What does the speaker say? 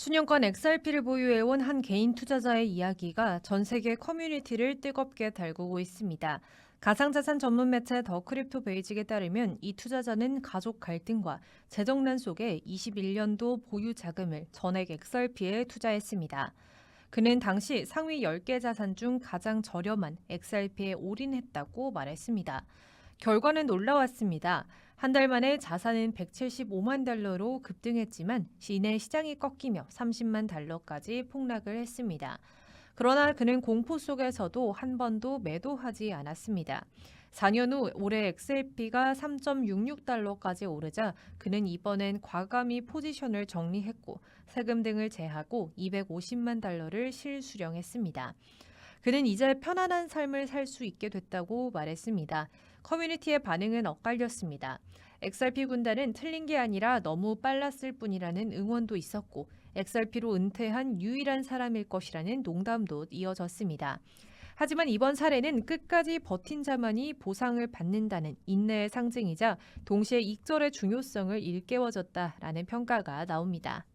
수년간 XRP를 보유해온 한 개인 투자자의 이야기가 전 세계 커뮤니티를 뜨겁게 달구고 있습니다. 가상자산 전문 매체 더 크립토 베이직에 따르면 이 투자자는 가족 갈등과 재정난 속에 21년도 보유 자금을 전액 XRP에 투자했습니다. 그는 당시 상위 10개 자산 중 가장 저렴한 XRP에 올인했다고 말했습니다. 결과는 놀라웠습니다. 한 달 만에 자산은 175만 달러로 급등했지만 시내 시장이 꺾이며 30만 달러까지 폭락을 했습니다. 그러나 그는 공포 속에서도 한 번도 매도하지 않았습니다. 4년 후 올해 XRP가 3.66달러까지 오르자 그는 이번엔 과감히 포지션을 정리했고 세금 등을 제하고 250만 달러를 실수령했습니다. 그는 이제 편안한 삶을 살 수 있게 됐다고 말했습니다. 커뮤니티의 반응은 엇갈렸습니다. XRP 군단은 틀린 게 아니라 너무 빨랐을 뿐이라는 응원도 있었고 XRP로 은퇴한 유일한 사람일 것이라는 농담도 이어졌습니다. 하지만 이번 사례는 끝까지 버틴 자만이 보상을 받는다는 인내의 상징이자 동시에 익절의 중요성을 일깨워줬다라는 평가가 나옵니다.